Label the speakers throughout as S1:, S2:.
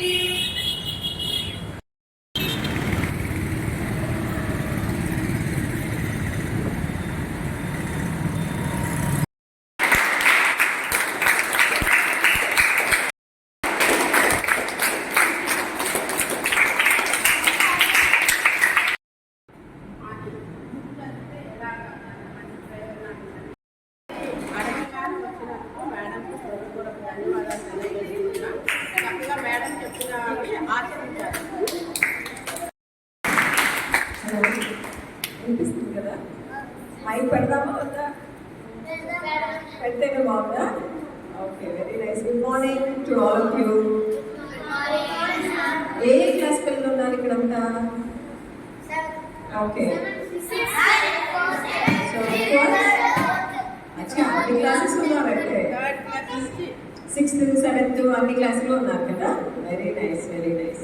S1: you. Mike వద్దా బాగుందా okay very nice good morning to all of you A class పిల్లలు ఉన్నారు ఇక్కడ అంతా ఓకే సో అన్ని క్లాసెస్ ఉన్నారంటే సిక్స్త్ సెవెంత్ అన్ని క్లాసులు ఉన్నారు కదా? Very nice very nice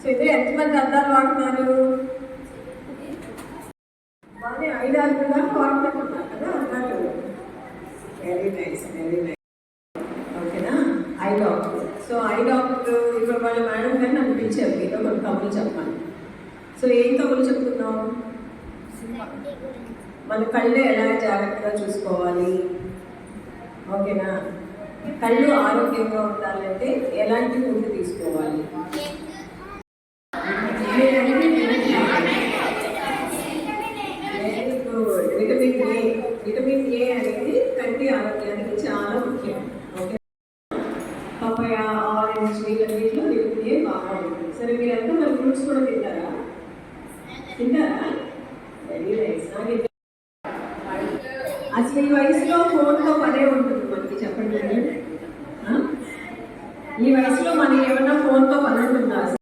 S1: so ఇది ఎంతమంది అద్దాలు వాడుతున్నారు బాగానే ఐదారు కూడా వాడుతున్నారు కదా అన్నారు వెరీ నైస్ వెరీ నైస్ ఓకేనా I doctor so I doctor ఇక్కడ వాళ్ళ మేడం గారు నన్ను పిలిచారు మీతో కొన్ని కబుర్లు చెప్పాలి సో ఏం కబుర్లు చెప్తున్నాం మన కళ్ళు ఎలా జాగ్రత్తగా చూసుకోవాలి? ఓకేనా? కళ్ళు ఆరోగ్యంగా ఉండాలంటే ఎలాంటి ఫుడ్ తీసుకోవాలి very good vitamin A vitamin A అనేది కంటి ఆరోగ్యానికి చాలా ముఖ్యం ఓకే పపాయ ఆరెంజ్ వీటన్నిటిలో విటమిన్ ఏ బాగా ఉంటుంది సరే మీరంతా మరి ఫ్రూట్స్ కూడా తింటారా తింటారా వెరీ నైస్ నాకు అసలు ఈ వయసులో ఫోన్తో పనే ఉంటుంది మనకి చెప్పండి ఆ? ఈ వయసులో మనకి ఏమన్నా ఫోన్తో పని ఉంటుందా అసలు?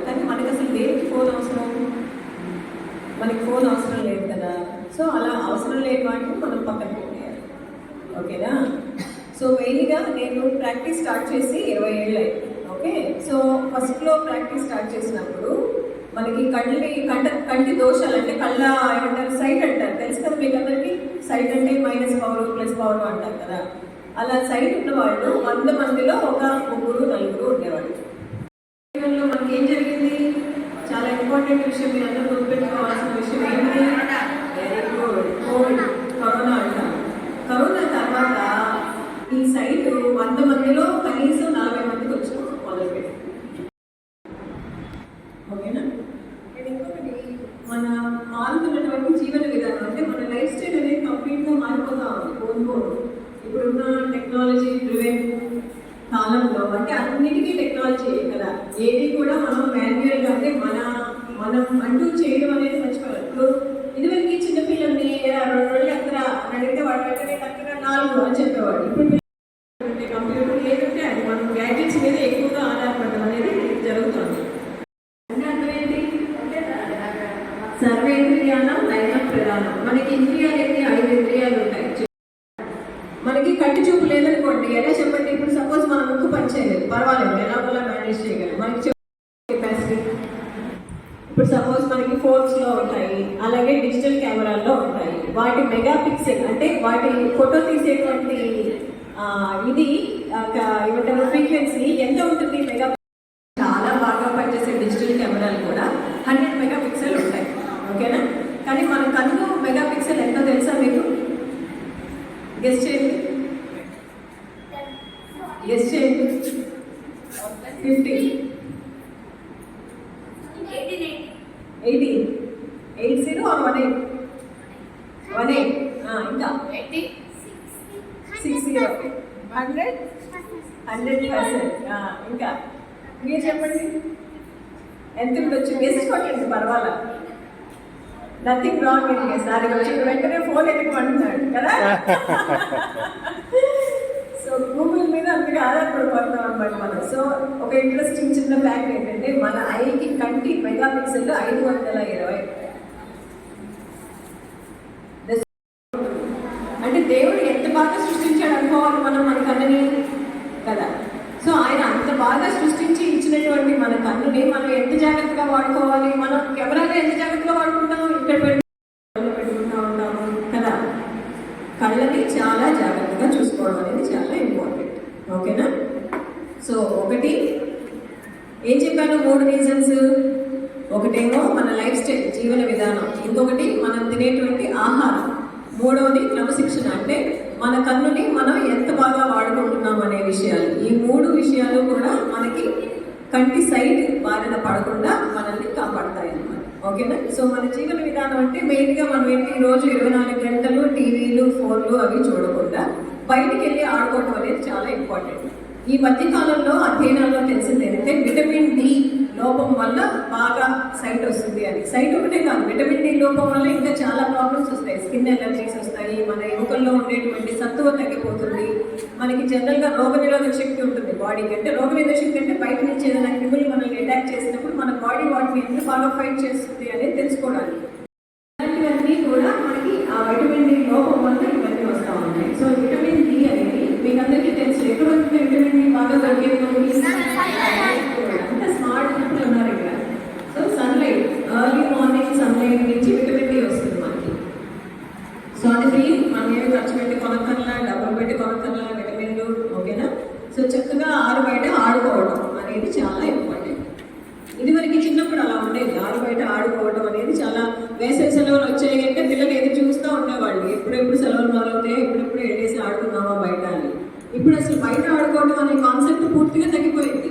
S1: కానీ మనకి అసలు దేనికి ఫోన్ అవసరం మనకి ఫోన్ అవసరం లేదు కదా సో అలా అవసరం లేని వాటిని మనం పక్కన పెట్టేయాలి ఓకేనా? సో మెయిన్గా నేను ప్రాక్టీస్ స్టార్ట్ చేసి ఇరవై ఏళ్ళు ఓకే? సో ఫస్ట్లో ప్రాక్టీస్ స్టార్ట్ చేసినప్పుడు మనకి కళ్ళని కంట కంటి దోషాలు అంటే కళ్ళ ఏమంటారు? సైట్ అంటారు. తెలుసు కదా మీకు అందరికి సైట్ అంటే మైనస్ పవర్ ప్లస్ పవర్ అంటారు కదా. అలా సైట్ ఉన్న వాళ్ళు వంద మందిలో ఒక ముగ్గురు నలుగురు ఉండేవాళ్ళు. మనకి ఏం జరిగింది? చాలా ఇంపార్టెంట్ విషయం మీరు అందరూ గుర్తుపెట్టుకోవాల్సిన విషయం ఏంటి వెరీ గుడ్ కోవిడ్ కరోనా అంటాం కరోనా తర్వాత ఈ సైట్ వంద మందిలో కనీసం నలభై మందికి వచ్చి మొదలుపెట్టింది ఓకేనా అండ్ ఇంకొకటి మన మారుతున్నటువంటి జీవన విధానం అంటే మన లైఫ్ స్టైల్ అనేది కంప్లీట్గా మారిపోతా ఉంది పోను పోను ఇప్పుడున్న టెక్నాలజీ డ్రివెన్ కాలంలో అంటే అన్నిటికీ టెక్నాలజీ కదా ఏది కూడా మనం మాన్యువల్గా అంటే మన మనం అంటూ చేయడం అనేది మర్చిపోయారు ఇప్పుడు ఇదివరకు చిన్నపిల్లల్ని "ఏ, రెండు రోజులు ఎక్కడ అని అడిగితే వాడు వెంటనే కరెక్ట్గా నాలుగు అని చెప్పేవాడు ఇప్పుడు పిల్లలు కంప్యూటర్ లేదంటే అది మనం గ్యాడ్జెట్స్ మీద ఎక్కువగా ఆధారపడడం అనేది జరుగుతుంది అంటే అర్థం ఏంటి సర్వేంద్రియానం నయన ప్రధానం మనకి ఇంద్రియాలు ఎన్ని ఐదు ఇంద్రియాలు ఉంటాయి మనకి కంటి చూపు లేదనుకోండి ఎలా చెప్పండి ఇప్పుడు సపోజ్ మన ముక్కు పని చేయలేదు పర్వాలేదు ఎలా కూడా మేనేజ్ చేయగలం మనకి కెపాసిటీ ఇప్పుడు సపోజ్ మనకి ఫోన్స్లో ఉంటాయి అలాగే డిజిటల్ కెమెరాల్లో ఉంటాయి వాటి మెగా పిక్సెల్ అంటే వాటి ఫోటో తీసేటువంటి ఇది ఏమంటారు ఫ్రీక్వెన్సీ ఎంత ఉంటుంది మెగా చాలా బాగా పనిచేసే డిజిటల్ కెమెరాలు కూడా హండ్రెడ్ మెగా పిక్సెల్ ఉంటాయి. ఓకేనా? కానీ మన కన్ను మెగా పిక్సెల్ ఎంతో తెలుసా మీకు? గెస్ట్ చేయండి. గెస్ట్ చేయండి. Fifty eighteen eight zero R one eight one eight ఇంకా six zero hundred hundred percent ఇంకా. మీరు చెప్పండి. ఎంత ఉండొచ్చు గెస్ట్ కొట్టండి పర్వాలా. నథింగ్ రాంగ్ ఇన్ గెస్ దానికి వచ్చి వెంటనే ఫోన్ ఎత్తుకుంటున్నాడు కదా? సో గూగుల్ మీద అంతగా ఆధారపడిపోతున్నాం అనమాట మనం. సో ఒక ఇంట్రెస్టింగ్ చిన్న ఫ్యాక్ట్ ఏంటంటే మన ఐకి కంటి మెగా పిక్సెల్ ఐదు వందల ఇరవై అంటే దేవుడు ఎంత బాగా సృష్టించాడు అనుకోవాలి మనం మన కన్నుని కదా సో ఆయన అంత బాగా సృష్టించి ఇచ్చినటువంటి మన కన్నుని మనం ఎంత జాగ్రత్తగా వాడుకోవాలి? మనం కెమెరాలో ఎంత జాగ్రత్తగా వాడుకుంటాము ఇక్కడ పెట్టుకుంటా ఉంటాము కదా? కళ్ళని చాలా జాగ్రత్తగా చూసుకోవడం అనేది చాలా ఇంపార్టెంట్ ఓకేనా? సో ఒకటి ఏం చెప్పాను? మూడు రీజన్స్ ఒకటేమో మన లైఫ్ స్టైల్ జీవన విధానం. ఇంకొకటి మనం తినేటువంటి ఆహారం. మూడవది క్రమశిక్షణ. అంటే మన కన్నుని మనం ఎంత బాగా వాడుకుంటున్నాం అనే విషయాలు. ఈ మూడు విషయాలు కూడా మనకి కంటి సైడ్ బారిన పడకుండా మనల్ని కాపాడతాయి అన్నమాట. ఓకేనా? సో మన జీవన విధానం అంటే మెయిన్గా మనం ఏంటి? రోజు ఇరవై నాలుగు గంటలు టీవీలు ఫోన్లు అవి చూడకుండా బయటికి వెళ్ళి ఆడుకోవడం అనేది చాలా ఇంపార్టెంట్. ఈ మధ్య కాలంలో అధ్యయనాల్లో తెలిసింది ఏంటంటే విటమిన్ డి లోపం వల్ల బాగా సైట్ వస్తుంది అని. సైట్ ఒకటే కాదు విటమిన్ డి లోపం వల్ల ఇంకా చాలా ప్రాబ్లమ్స్ వస్తాయి. స్కిన్ ఎలర్జీస్ వస్తాయి మన ఎముకల్లో ఉండేటువంటి సత్తువ తగ్గిపోతుంది. మనకి జనరల్గా రోగనిరోధక రోగ నిరోధక శక్తి ఉంటుంది బాడీకి. అంటే రోగ నిరోధక శక్తి అంటే బయట నుంచి ఏదైనా క్రిములు మనల్ని అటాక్ చేసినప్పుడు మన బాడీ వాటిని ఎంత బాగా ఫైట్ చేస్తుంది అనేది తెలుసుకోవడానికి. ఇలాంటివన్నీ కూడా మనకి ఆ విటమిన్ డి లోపం వల్ల ఇవన్నీ వస్తూ ఉన్నాయి. సో డి బాగా దొరికేది మనకి అంటే స్మార్ట్ పీపుల్ ఉన్నారు ఇక్కడ so sunlight early morning sunlight నుంచి విటమిన్ డి వస్తుంది మనకి సో అది ఫ్రీ మనం ఏమి ఖర్చు పెట్టి కొనక్కర్లా డబ్బులు పెట్టి కొనక్కర్లా విటమిన్లు ఓకేనా సో చక్కగా ఆరు బయట ఆడుకోవడం అనేది చాలా ఇంపార్టెంట్ ఇది వరకు చిన్నప్పుడు అలా ఉండేది ఆరు బయట ఆడుకోవడం అనేది చాలా వేసవి సెలవులు వచ్చాయి అంటే పిల్లలు ఎదురు చూస్తూ ఉండేవాళ్ళు ఎప్పుడెప్పుడు సెలవులు మొదలవుతాయి ఎప్పుడెప్పుడు వెళ్ళేసి ఆడుకుందామా బయట అని ఇప్పుడు అసలు బయట ఆడుకోవడం అనే కాన్సెప్ట్ పూర్తిగా తగ్గిపోయింది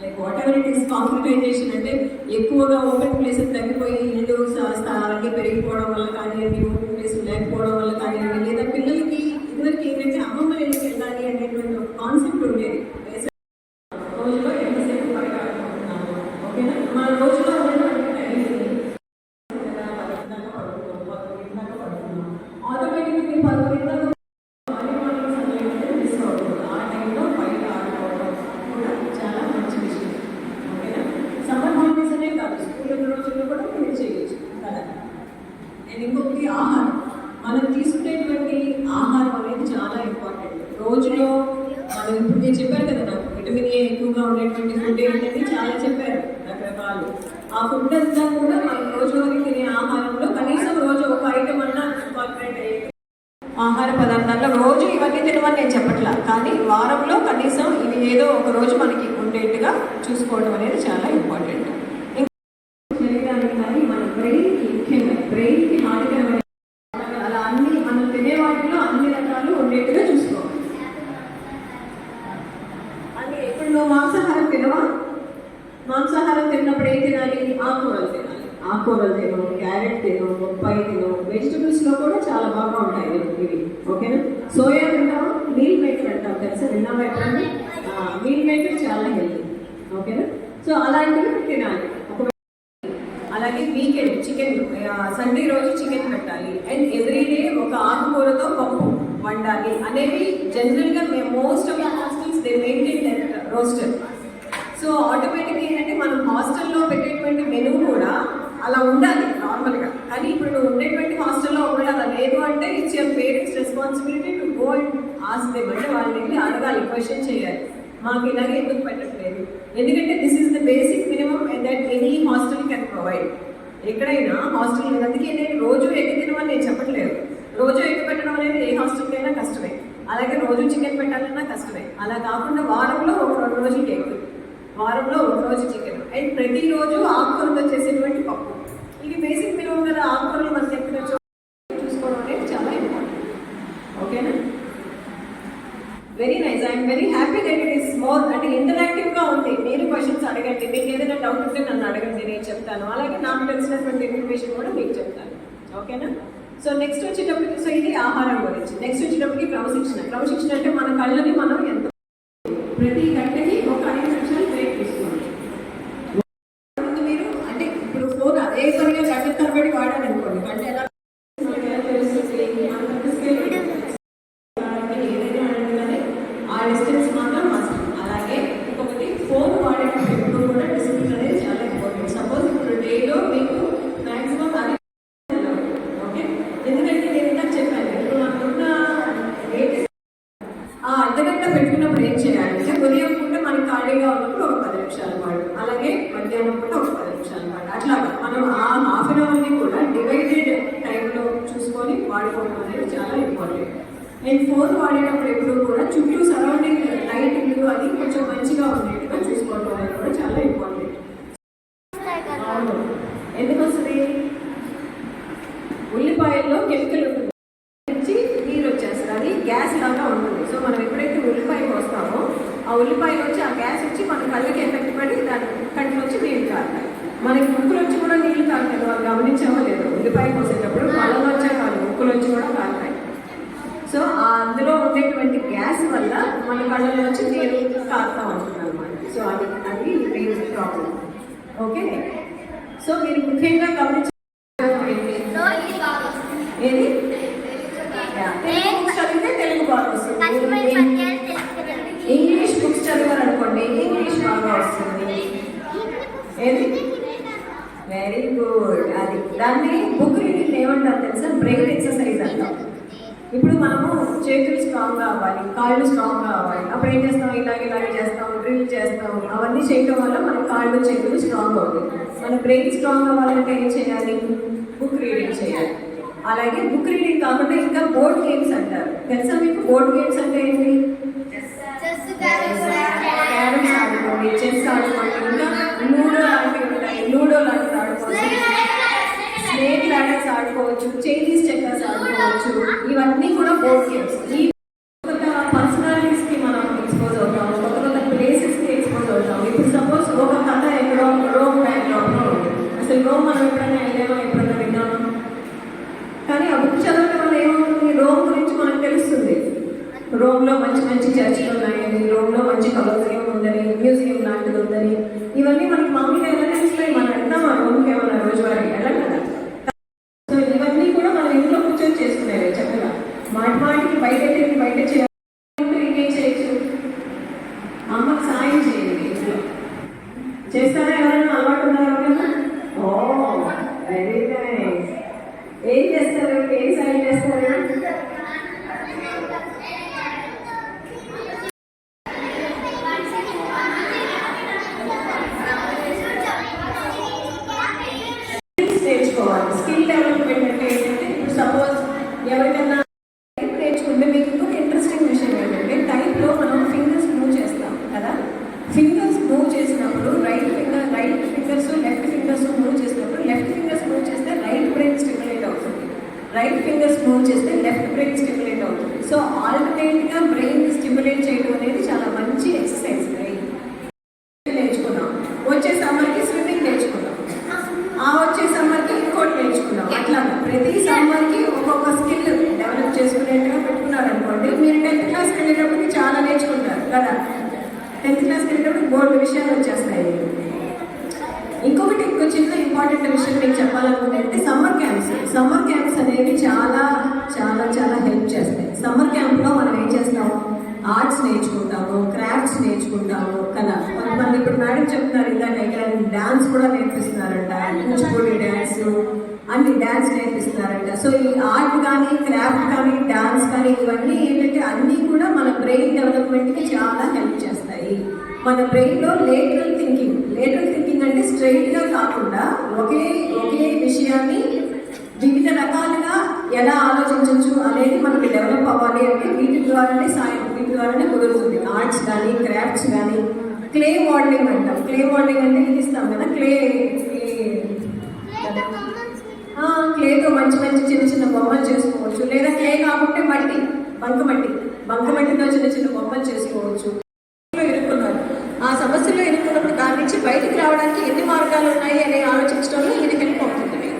S1: like whatever it is concretization అంటే ఎక్కువగా ఓపెన్ ప్లేసెస్ తగ్గిపోయి ఇల్లు స- స్థలాలకి పెరిగిపోవడం వల్ల కానివ్వండి ఓపెన్ ప్లేస్ లేకపోవడం వల్ల కానివ్వండి లేదా పిల్లలకి ఇదివరకు ఏంటంటే అమ్మమ్మ ఇళ్ళకి వెళ్ళాలి అనేటువంటి ఒక కాన్సెప్ట్ ఉండేది వేసవి రోజులో ఎంతసేపు బయట ఆడుకుంటున్నాము ఓకేనా మన రోజులో ఉన్నటువంటి టైంని ఆటోమేటిక్గా మీరు పదకొండు దాకా మార్నింగ్ మార్నింగ్ సన్లైట్ అనేది మిస్ అవుతుంది ఆ టైంలో బయట ఆడుకోవడం కూడా చాలా మంచి విషయం ఓకేనా సమ్మర్ హాలిడేస్ అనే కాదు స్కూల్ ఉన్న రోజుల్లో కూడా మీరు చేయొచ్చు కదా అండ్ ఇంకొకటి ఆహారం మనం తీసుకునేటువంటి ఆహారం అనేది చాలా ఇంపార్టెంట్ రోజులో మనం ఇప్పుడు నేను చెప్పారు కదా నాకు విటమిన్ ఏ ఎక్కువగా ఉండేటువంటి ఫుడ్ ఏంటని చాలా చెప్పారు రకరకాలు ఆ ఫుడ్ అంతా కూడా మనం రోజువారీ తినే ఆహారంలో కనీసం రోజు ఒక ఐటమ్ అన్నా ఇన్కార్పొరేట్ అయ్యేది ఆహార పదార్థాల్లో రోజు ఇవన్నీ తినమని నేను చెప్పట్లా కానీ వారంలో కనీసం ఇవి ఏదో ఒక రోజు మనకి ఉండేట్టుగా చూసుకోవడం అనేది చాలా ఇంపార్టెంట్ శరీరానికి కానీ మన బ్రెయిన్కి ముఖ్యంగా బ్రెయిన్కి హానికరమైన అలా అన్ని మనం తినే వాటిలో అన్ని రకాలు ఉండేట్టుగా చూసుకోవాలి అంటే ఇప్పుడు నువ్వు మాంసాహారం తినవా మాంసాహారం తిన్నప్పుడు ఏం తినాలి ఆకుకూరలు తినాలి ఆకుకూరలు తిను క్యారెట్ తిను బొప్పాయి తిను వెజిటబుల్స్లో కూడా చాలా బాగా ఉంటాయి ఇవి ఇవి ఓకేనా సోయా తింటావా మీల్ మేకర్ అంటాం తెలుసా విన్నావా ఎప్పుడన్నా మీల్ మేకర్ చాలా హెల్తీ ఓకేనా సో అలాంటివి తినాలి. అలాగే వీకెండ్ చికెన్ సండే రోజు చికెన్ పెట్టాలి. అండ్ ఎవ్రీడే ఒక ఆకుకూరతో పప్పు వండాలి. అనేవి జనరల్గా most of hostels they maintain that roster so automatic ఏంటంటే మనం హాస్టల్లో పెట్టేటువంటి మెనూ కూడా అలా ఉండాలి నార్మల్గా కానీ ఇప్పుడు నువ్వు ఉండేటువంటి హాస్టల్లో ఒకవేళ అలా లేదు అంటే it's your parents responsibility to go and ask them అంటే వాళ్ళని వెళ్ళి అడగాలి క్వశ్చన్ చేయాలి. మాకు ఇలాగే ఎందుకు పెట్టట్లేదు? ఎందుకంటే this is the basic minimum that any hostel can provide ఎక్కడైనా హాస్టల్ అందుకే నేను రోజు ఎగ్ తినమని నేను చెప్పట్లేదు. రోజు ఎగ్ పెట్టడం అనేది ఏ హాస్టల్కైనా కష్టమే. అలాగే రోజు చికెన్ పెట్టాలన్నా కష్టమే. అలా కాకుండా వారంలో ఒక రెండు రోజులు ఎగ్ వారంలో ఒక రోజు చికెన్ అండ్ ప్రతిరోజు ఆకుకూరతో చేసేటువంటి పప్పు ఇది బేసిక్ మినిమం కదా ఆకుకూరలు మనకి ఎక్కడ చూసుకోవడం అనేది చాలా ఇంపార్టెంట్ ఓకేనా very nice I'm very happy that it is more అంటే ఇంటరాక్టివ్గా ఉంది మీరు క్వశ్చన్స్ అడగండి మీకు ఏదైనా డౌట్ ఉంటే నన్ను అడగండి నేను చెప్తాను అలాగే నాకు తెలిసినటువంటి ఇన్ఫర్మేషన్ కూడా మీకు చెప్తాను ఓకేనా? సో నెక్స్ట్ వచ్చేటప్పటికి సో ఇది ఆహారం గురించి. నెక్స్ట్ వచ్చేటప్పటికి క్రమశిక్షణ. క్రమశిక్షణ అంటే మన కళ్ళని మనం ఎంత ప్రతి గంటకి ఒక ఐదు నిమిషాలు బ్రేక్ తీసుకోండి ముందు మీరు అంటే ఇప్పుడు ఫోన్ అదే పనిగా గంట తరబడి వాడారు అనుకోండి గంట ఎలా మనకి ఎలా తెలుస్తుంది అంత తీసుకెళ్ళి ఏదైనా అడగగానే ఆ డిస్టెన్స్ మాత్రం మస్ట్ అలాగే ఇంకొకటి ఫోన్ వాడేటప్పుడు ఎప్పుడు కూడా డిసిప్లిన్ అనేది చాలా ఇంపార్టెంట్ సపోజ్ ఇప్పుడు డేలో మీకు మాక్సిమం అది ఓకే ఎందుకంటే నేను ఇందాక చెప్పాను ఇప్పుడు మనకున్న రేట్ ఆ అర్ధగంట పెట్టుకున్నప్పుడు ఏం చేయాలంటే ఉదయం పూట మనకి ఖాళీగా ఉన్నప్పుడు ఒక పది నిమిషాలు పాటు అలాగే మధ్యాహ్నం పూట ఒక పది నిమిషాలు పాటు అట్లాగా మనం ఆ హాఫ్ అన్ అవర్ని కూడా డివైడెడ్ టైంలో చూసుకొని వాడుకోవడం అనేది చాలా ఇంపార్టెంట్ అండ్ ఫోన్ వాడేటప్పుడు ఎప్పుడు కూడా చుట్టూ సరౌండింగ్ లైటింగ్ అది కొంచెం మంచిగా ఉండేట్టుగా చూసుకోవడం అనేది కూడా చాలా ఇంపార్టెంట్ ఉల్లిపాయల్లో కెమికల్ ఉంటుంది నుంచి నీరు వచ్చేస్తుంది అది ఉంటుంది. సో మనం ఎప్పుడైతే ఉల్లిపాయ పోస్తామో ఆ ఉల్లిపాయ వచ్చి ఆ గ్యాస్ వచ్చి మన కళ్ళకి ఎఫెక్ట్ పడి దాని కంటి వచ్చి నీళ్ళు కారుతాయి మనకి ముక్కులు వచ్చి కూడా నీళ్ళు తాగుతాయి. వాళ్ళు గమనించామో లేదు ఉల్లిపాయ పోసేటప్పుడు కళ్ళలో వచ్చే కాదు ముక్కులు వచ్చి కూడా కారుతాయి సో అందులో ఉండేటువంటి గ్యాస్ వల్ల మన కళ్ళలో వచ్చి నీరు కారుతా ఉంటుంది అనమాట సో అది అది ప్రాబ్లం ఓకే సో మీరు ముఖ్యంగా గమనించ ఏది యా, తెలుగు బుక్స్ చదివితే తెలుగు బాగా వస్తుంది ఇంగ్లీష్ బుక్స్ చదివారు అనుకోండి ఇంగ్లీష్ బాగా వస్తుంది ఏది వెరీ గుడ్ అది దాన్ని బుక్ రీడింగ్ ఏమంటారు తెలుసా బ్రెయిన్ ఎక్సర్సైజ్ అంటాం ఇప్పుడు మనము చేతులు స్ట్రాంగ్గా అవ్వాలి కాళ్ళు స్ట్రాంగ్గా అవ్వాలి. అప్పుడు ఏం చేస్తాం? ఇలాగ ఇలాగ చేస్తాం డ్రిల్ చేస్తాం. అవన్నీ చేయటం వల్ల మన కాళ్ళు చేతులు స్ట్రాంగ్ అవుతాయి. మన బ్రెయిన్ స్ట్రాంగ్ అవ్వాలంటే ఏం చేయాలి? బుక్ రీడింగ్ చేయాలి. అలాగే బుక్ రీడింగ్ కాకుండా ఇంకా బోర్డ్ గేమ్స్ అంటారు. తెలుసా మీకు బోర్డ్ గేమ్స్ అంటే ఏంటి? క్యారమ్స్ ఆడుకోండి. చెస్ ఆడుకోండి. ఇంకా ఆడుకోవచ్చు చైనీస్ చెక్కర్స్ ఆడుకోవచ్చు ఇవన్నీ కూడా బోర్డ్ గేమ్స్ ఈ కొత్త పర్సనాలిటీస్కి మనం ఎక్స్పోజ్ అవుతాం కొత్త కొత్త ప్లేసెస్కి ఎక్స్పోజ్ అవుతాం. ఇప్పుడు సపోజ్ ఒక కథ ఎక్కడో రోమ్ బ్యాక్గ్రౌండ్లో అసలు రోమ్ మనం ఎప్పుడైనా వెళ్ళామో ఎప్పుడైనా విన్నామో? కానీ ఆ బుక్ చదవడం వల్ల ఏమవుతుంది? రోమ్ గురించి మనకు తెలుస్తుంది. రోమ్లో మంచి మంచి చర్చిలు ఉన్నాయని రోమ్లో మంచి కలోసియం ఉందని మ్యూజియం లాంటిది ఉందని ఇవన్నీ మనకి మామూలుగా ఎలా తెలుస్తాయి మనం వెళ్తాం ఆ రోమ్కి ఏమన్నా రోజువారీ వెళ్ళాలి కదా సో ఇవన్నీ కూడా మనం ఇంట్లో కూర్చొని చేసుకునేవి చక్కగా మాటి మాటికి బయట తిరిగి బయట చేయాలి ఇంకేం చేయొచ్చు అమ్మకి సాయం చేయండి ఇంట్లో చేస్తారా ఎవరైనా అలవాటు ఉన్నారా ఎవరైనా ఓ వెరీ నైస్ ఏం చేస్తారు ఏం సాయం చేస్తారు స్కిల్స్ నేర్చుకోవాలి స్కిల్ డెవలప్మెంట్ అంటే ఏంటంటే ఇప్పుడు సపోజ్ ఎవరికైనా టైప్ నేర్చుకుంటే మీకు ఇంకొక ఇంట్రెస్టింగ్ విషయం ఏంటంటే టైప్లో మనం ఫింగర్స్ మూవ్ చేస్తాం కదా ఫింగర్స్ మూవ్ చేసినప్పుడు right finger right fingers left fingers move చేసినప్పుడు లెఫ్ట్ ఫింగర్స్ మూవ్ చేస్తే రైట్ బ్రెయిన్ స్టిమ్యులేట్ అవుతుంది రైట్ ఫింగర్స్ మూవ్ చేస్తే లెఫ్ట్ బ్రెయిన్ స్టిమ్యులేట్ అవుతుంది సో ఆల్టర్నేట్గా బ్రెయిన్ స్టిమ్యులేట్ చేయడం అనేది చాలా మంచి ఎక్సర్సైజ్ బ్రెయిన్ నేర్చుకున్నాం వచ్చే సమ్మర్కి స్విమ్మింగ్ నేర్చుకున్నాం ఆ వచ్చే సమ్మర్కి ఇంకోటి నేర్చుకున్నాం అట్లా ప్రతి సమ్మర్కి ఒక్కొక్క స్కిల్ డెవలప్ చేసుకునేట్టుగా పెట్టుకున్నారు అనుకోండి మీరు టెన్త్ క్లాస్కి వెళ్ళేటప్పటికి చాలా నేర్చుకుంటారు కదా? టెన్త్ క్లాస్కి వెళ్ళేటప్పుడు బోర్డు విషయాలు వచ్చేస్తాయి. ఇంకొకటి ఇంకో చిన్న ఇంపార్టెంట్ విషయం మీకు చెప్పాలనుకుంటే సమ్మర్ క్యాంప్స్ సమ్మర్ క్యాంప్స్ అనేవి చాలా చాలా చాలా హెల్ప్ చేస్తాయి. సమ్మర్ క్యాంప్లో మనం ఏం చేస్తాము ఆర్ట్స్ నేర్చుకుంటాము క్రాఫ్ట్స్ నేర్చుకుంటాము కదా? కొంతమంది ఇప్పుడు మేడం చెప్తున్నారు ఇంకా డాన్స్ కూడా నేర్పిస్తున్నారంట. కూచిపూడి డ్యాన్స్ అన్ని డ్యాన్స్ నేర్పిస్తున్నారంట. సో ఈ ఆర్ట్ కానీ క్రాఫ్ట్ కానీ డ్యాన్స్ కానీ ఇవన్నీ ఏంటంటే అన్నీ కూడా మన బ్రెయిన్ డెవలప్మెంట్కి చాలా హెల్ప్ చేస్తాయి. మన బ్రెయిన్లో లేటరల్ థింకింగ్ లేటరల్ థింకింగ్ అంటే స్ట్రైట్గా కాకుండా ఒకే ఒకే విషయాన్ని వివిధ రకాలుగా ఎలా ఆలోచించవచ్చు అనేది మనకి డెవలప్ అవ్వాలి అంటే వీటి ద్వారానే సాయం వీటి ద్వారానే కుదురుతుంది. ఆర్ట్స్ కానీ క్రాఫ్ట్స్ కానీ క్లే మోడలింగ్ అంటాం. క్లే మోడలింగ్ అంటే ఇది ఇస్తాం కదా? క్లే క్లేతో మంచి మంచి చిన్న చిన్న బొమ్మలు చేసుకోవచ్చు. లేదా క్లే కాకుంటే మట్టి బంకమట్టి బంకమట్టితో చిన్న చిన్న బొమ్మలు చేసుకోవచ్చు. ఇరుక్కున్నారు ఆ సమస్యలో ఇరుక్కున్నప్పుడు దాని నుంచి బయటికి రావడానికి ఎన్ని మార్గాలు ఉన్నాయి అని ఆలోచించడంలో ఇది హెల్ప్ అవుతుంది.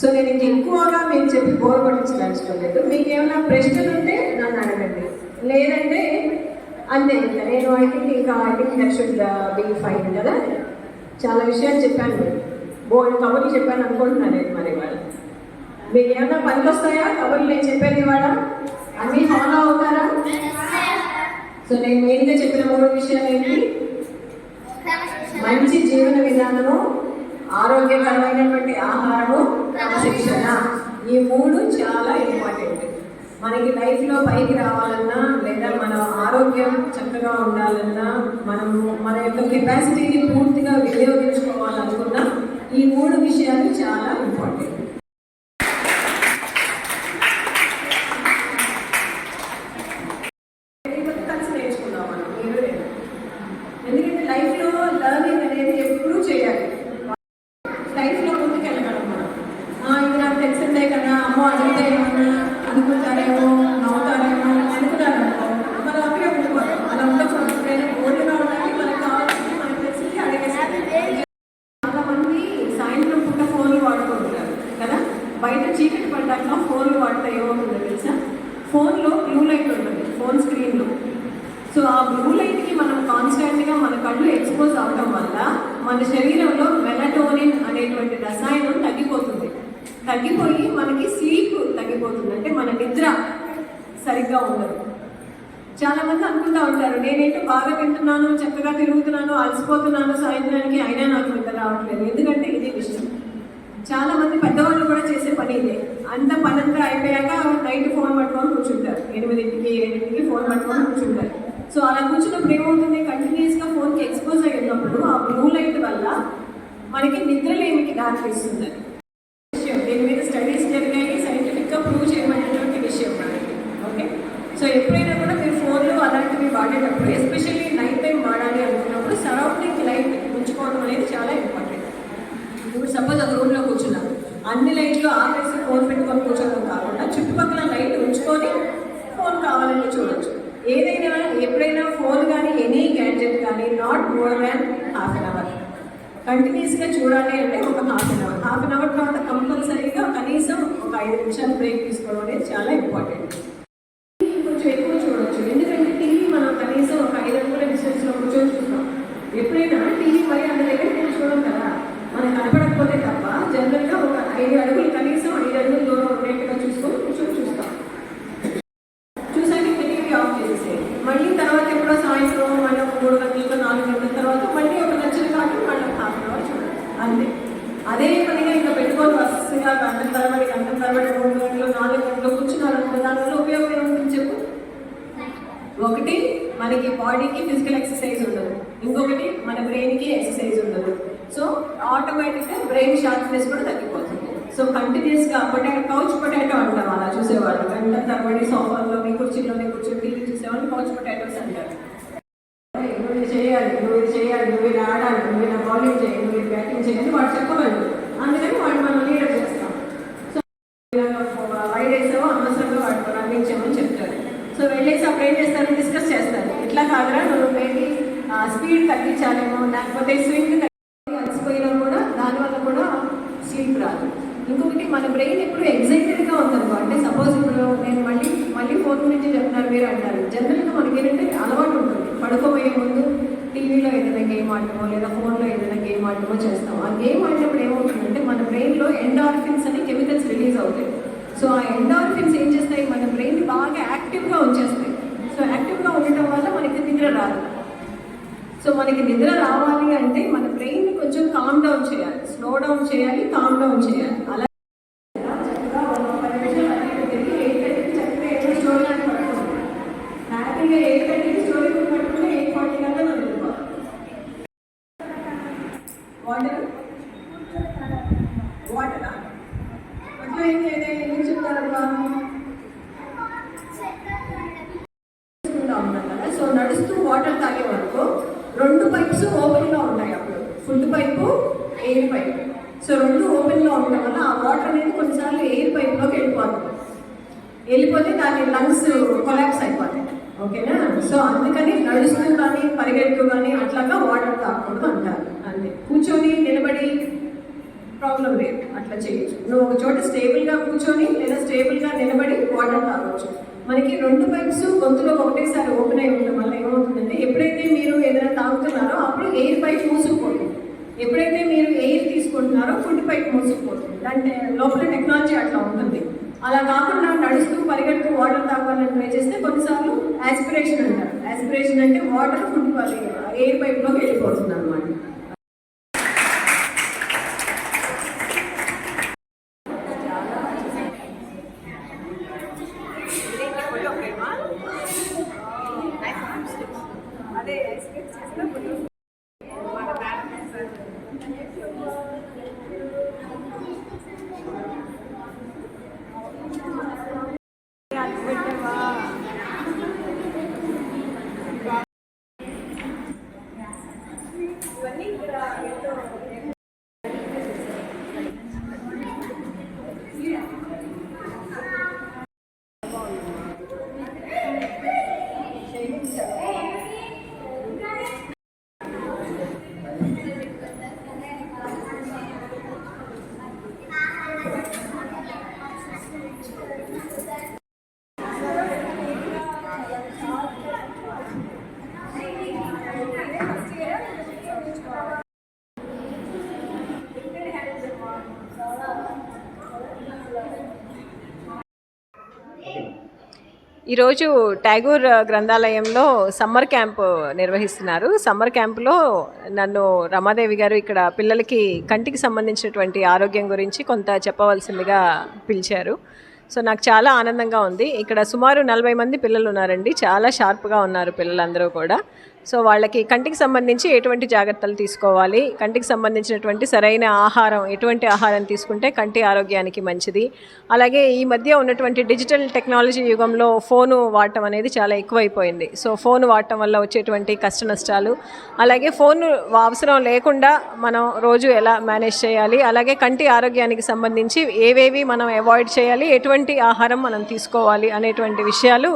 S1: సో నేను ఇంక ఎక్కువగా మేము చెప్పి బోర్ పట్టించదలుచుకోలేదు లేదు మీకు ఏమైనా ప్రశ్నలు ఉంటే నన్ను అడగండి. లేదంటే అంతే ఇంకా. నేను ఐ థింక్ ఇంకా I think that should be fine కదా? చాలా విషయాలు చెప్పాను. బోల్డ్ కబుర్లు చెప్పాను అనుకుంటున్నాను నేను మరి వాళ్ళు మీకు ఏమైనా పనికి వస్తాయా? కబుర్లు నేను చెప్పాను ఇవాళ? అన్నీ ఫాలో అవుతారా? సో నేను మెయిన్గా చెప్పిన మూడు విషయాలు ఏంటి? మంచి జీవన విధానము ఆరోగ్యకరమైనటువంటి ఆహారము క్రమశిక్షణ. ఈ మూడు చాలా ఇంపార్టెంట్ మనకి లైఫ్లో పైకి రావాలన్నా లేదా మన ఆరోగ్యం చక్కగా ఉండాలన్నా మనము మన యొక్క కెపాసిటీని పూర్తిగా వినియోగించుకోవాలనుకున్నా ఈ మూడు విషయాలు చాలా ఇంపార్టెంట్ కలిసి నేర్చుకున్నాం మనం మీరు నేను. ఎందుకంటే లైఫ్లో లర్నింగ్ అనేది ఎప్పుడూ చేయాలి లైఫ్లో బ్లూ లైట్ ఉంటుంది ఫోన్ స్క్రీన్లో సో ఆ బ్లూ లైట్కి మనం కాన్స్టెంట్గా మన కళ్ళు ఎక్స్పోజ్ అవడం వల్ల మన శరీరంలో మెలటోనిన్ అనేటువంటి రసాయనం తగ్గిపోతుంది తగ్గిపోయి మనకి స్లీప్ తగ్గిపోతుంది. అంటే మన నిద్ర సరిగ్గా ఉండదు. చాలా మంది అనుకుంటా ఉంటారు నేనేంటో బాగా తింటున్నాను చక్కగా తిరుగుతున్నాను అలసిపోతున్నాను సాయంత్రానికి అయినా నాకు నిద్ర రావట్లేదు. ఎందుకంటే ఇది విషయం. చాలా మంది పెద్దవాళ్ళు కూడా చేసే పని ఇదే. అంత పనంతా అయిపోయాక నైట్ ఫోన్ పట్టుకొని కూర్చుంటారు. ఎనిమిదింటికి ఏడింటికి ఫోన్ పట్టుకొని కూర్చుంటారు. సో అలా కూర్చున్నప్పుడు ఏమవుతుంది? కంటిన్యూస్గా ఫోన్కి ఎక్స్పోజ్ అయి ఉన్నప్పుడు ఆ బ్లూ లైట్ వల్ల మనకి నిద్రలేమికి దారి తీస్తుంది విషయం దీని మీద స్టడీస్ జరిగాయి సైంటిఫిక్గా ప్రూవ్ చేయబడినటువంటి విషయం మనకి ఓకే సో ఎప్పుడైనా కూడా మీరు ఫోన్లు అలాంటివి వాడేటప్పుడు ఎస్పెషల్లీ నైట్ టైం వాడాలి అనుకున్నప్పుడు సరౌండింగ్ లైట్ ఉంచుకోవడం అనేది చాలా ఇంపార్టెంట్ ఇప్పుడు సపోజ్ ఒక రూమ్లో కూర్చున్నాం. అన్ని లైట్లు ఆపేసి ఫోన్ పెట్టుకొని కూర్చోవడం కాకుండా చుట్టుపక్కల లైట్ ఉంచుకొని ఫోన్ కావాలని చూడొచ్చు. ఏదైనా ఎప్పుడైనా ఫోన్ కానీ ఎనీ గ్యాడ్జెట్ కానీ not more than half an hour కంటిన్యూస్గా చూడాలి అంటే ఒక half an hour half an hour తర్వాత కంపల్సరీగా కనీసం ఒక ఐదు నిమిషాలు బ్రేక్ తీసుకోవడం అనేది చాలా ఇంపార్టెంట్ కొంచెం ఎక్కువ చూడొచ్చు ఎందుకంటే టీవీ మనం కనీసం ఒక ఐదు అడుగుల డిస్టెన్స్లో కూర్చొని చూస్తాం ఎప్పుడైనా టీవీ మరి అంత దగ్గర కూర్చోవడం కదా మనకు కనపడకపోతే తప్ప జనరల్గా ఒక ఐదు అడుగులు కనీసం ఐదు అడుగుల దూరం ఉండేట్టుగా చూసుకొని కూర్చొని చూస్తాం చూసాక ఇంకా టీవీ ఆఫ్ చేసేసేది మళ్ళీ తర్వాత ఎప్పుడో సాయంత్రం మళ్ళీ ఒక మూడు గంటలకు నాలుగు గంటల తర్వాత మళ్ళీ ఒక నచ్చిన కాబట్టి మళ్ళీ హాఫ్ అన్ అవర్ చూడాలి. అంతే. అదే పనిగా ఇంకా పెట్టుకొని వరుసగా గంటల తరబడి గంటల తరబడి మూడు గంటలు నాలుగు గంటలు కూర్చున్నారనుకో దానివల్ల ఉపయోగం ఏముంటుంది చెప్పు? ఒకటి మనకి బాడీకి ఫిజికల్ ఎక్సర్సైజ్ ఉండదు. ఇంకొకటి మన బ్రెయిన్కి ఎక్సర్సైజ్ ఉండదు. సో ఆటోమేటిక్గా బ్రెయిన్ షార్ప్నెస్ కూడా తగ్గిపోతుంది. సో కంటిన్యూస్గా పొటాటో కౌచ్ పొటాటో అంటాం అలా చూసేవాళ్ళు. గంట తరబడి సోఫాల్లోని కుర్చీలోనే కూర్చొని టీవీ చూసేవాళ్ళు కౌచ్ పొటాటోస్ అంటారు. నువ్వు చేయాలి నువ్వు చేయాలి నువ్వు ఇలా ఆడాలి నువ్వు ఇలా బౌలింగ్ చేయాలి నువ్వు బ్యాటింగ్ చేయాలి వాడు చెప్పగలరు అందుకని వాడు మనం లీడర్ చేస్తాం. సో వైడ్ వేసావో అనవసరంగా వాడు రన్నింగ్ చెప్తారు సో వెళ్ళేసి అప్పుడు ఏం చేస్తారు డిస్కస్ చేస్తారు ఇట్లా కాదురా నువ్వు మేబీ స్పీడ్ తగ్గించాలేమో లేకపోతే స్వింగ్ అలసిపోయినా కూడా దానివల్ల కూడా స్లీప్ రాదు ఇంకొకటి మన బ్రెయిన్ ఎప్పుడు ఎగ్జైటెడ్గా ఉందనుకో అంటే సపోజ్ ఇప్పుడు నేను మళ్ళీ మళ్ళీ ఫోన్ గురించి చెప్తున్నారు మీరు అంటారు. జనరల్గా మనకి ఏంటంటే అలవాటు ఉంటుంది. పడుకోబోయే ముందు టీవీలో ఏదైనా గేమ్ ఆడటమో లేదా ఫోన్లో ఏదైనా గేమ్ ఆడటమో చేస్తాం. ఆ గేమ్ ఆడినప్పుడు ఏమవుతుందంటే మన బ్రెయిన్లో ఎండార్ఫిన్స్ అనే కెమికల్స్ రిలీజ్ అవుతాయి. సో ఆ ఎండార్ఫిన్స్ ఏం చేస్తాయి? మన బ్రెయిన్ బాగా యాక్టివ్గా ఉంచేస్తాయి సో యాక్టివ్గా ఉండటం వల్ల మనకి నిద్ర రాదు. సో మనకి నిద్ర రావాలి అంటే మన బ్రెయిన్ కొంచెం కామ్ డౌన్ చేయాలి. స్లో డౌన్ చేయాలి కామ్ డౌన్ చేయాలి. అలా చక్కగా ఒక పది నిమిషాలు అటు ఇటు తిరిగి ఎయిట్ థర్టీకి చక్కగా ఏదో స్టోరీ అని పట్టుకోండి హ్యాపీగా ఎయిట్ థర్టీకి స్టోరీ బుక్ పట్టుకుని ఎయిట్ ఫార్టీ కల్లా మనం వెళ్ళిపోవాలి వాటర్ వాటరా అట్లా ఏం చేయలేదు ఏం చెప్తారబ్బా నడుచుకుంటా ఉన్నాం కదా సో నడుస్తూ వాటర్ తాగే వరకు రెండు పైప్స్ ఓపెన్గా ఉంటాయి అప్పుడు food pipe air pipe so రెండు ఓపెన్గా ఉండడం వల్ల ఆ వాటర్ అనేది కొన్నిసార్లు ఎయిర్ పైప్లోకి వెళ్ళిపోతుంది వెళ్ళిపోతే దాని లంగ్స్ కొలాప్స్ అయిపోతాయి ఓకేనా సో అందుకని నడుస్తూ కానీ పరిగెడుతూ కానీ అట్లాగా వాటర్ తాగకూడదు అంటారు. అంతే. కూర్చొని నిలబడి ప్రాబ్లం లేదు. అట్లా చేయొచ్చు. నువ్వు ఒక చోట స్టేబుల్గా కూర్చొని లేదా స్టేబుల్గా నిలబడి వాటర్ తాగొచ్చు. మనకి రెండు పైప్స్ గొంతులో ఒకటేసారి ఓపెన్ అయి ఉండడం వల్ల ఏమవుతుందంటే ఎప్పుడైతే మీరు ఏదైనా తాగుతున్నారో అప్పుడు ఎయిర్ పైప్ మూసుకుపోతుంది. ఎప్పుడైతే మీరు ఎయిర్ తీసుకుంటున్నారో ఫుడ్ పైప్ మూసుకుపోతుంది. అంటే లోపల టెక్నాలజీ అట్లా ఉంటుంది. అలా కాకుండా నడుస్తూ పరిగెడుతూ వాటర్ తాగాలని ట్రై చేస్తే కొన్నిసార్లు యాస్పిరేషన్ అంటారు. యాస్పిరేషన్ అంటే వాటర్ ఫుడ్ ఎయిర్ పైప్లోకి వెళ్ళిపోతుంది అనమాట ఈరోజు ట్యాగూర్ గ్రంథాలయంలో సమ్మర్ క్యాంప్ నిర్వహిస్తున్నారు. సమ్మర్ క్యాంపులో నన్ను రమాదేవి గారు ఇక్కడ పిల్లలకి కంటికి సంబంధించినటువంటి ఆరోగ్యం గురించి కొంత చెప్పవలసిందిగా పిలిచారు. సో నాకు చాలా ఆనందంగా ఉంది. ఇక్కడ సుమారు నలభై మంది పిల్లలు ఉన్నారండి. చాలా షార్ప్గా ఉన్నారు పిల్లలందరూ కూడా. సో వాళ్ళకి కంటికి సంబంధించి ఎటువంటి జాగ్రత్తలు తీసుకోవాలి కంటికి సంబంధించినటువంటి సరైన ఆహారం ఎటువంటి ఆహారం తీసుకుంటే కంటి ఆరోగ్యానికి మంచిది. అలాగే ఈ మధ్య ఉన్నటువంటి డిజిటల్ టెక్నాలజీ యుగంలో ఫోను వాడటం అనేది చాలా ఎక్కువైపోయింది. సో ఫోన్ వాడటం వల్ల వచ్చేటువంటి కష్ట నష్టాలు అలాగే ఫోన్ అవసరం లేకుండా మనం రోజు ఎలా మేనేజ్ చేయాలి అలాగే కంటి ఆరోగ్యానికి సంబంధించి ఏవేవి మనం అవాయిడ్ చేయాలి ఎటువంటి ఆహారం మనం తీసుకోవాలి అనేటువంటి విషయాలు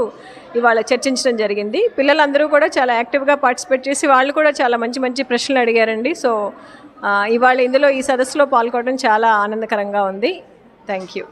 S1: ఇవాళ చర్చించడం జరిగింది. పిల్లలందరూ కూడా చాలా యాక్టివ్గా పార్టిసిపేట్ చేసి వాళ్ళు కూడా చాలా మంచి మంచి ప్రశ్నలు అడిగారండి. సో ఇవాళ ఇందులో ఈ సదస్సులో పాల్గొనడం చాలా ఆనందకరంగా ఉంది. Thank you.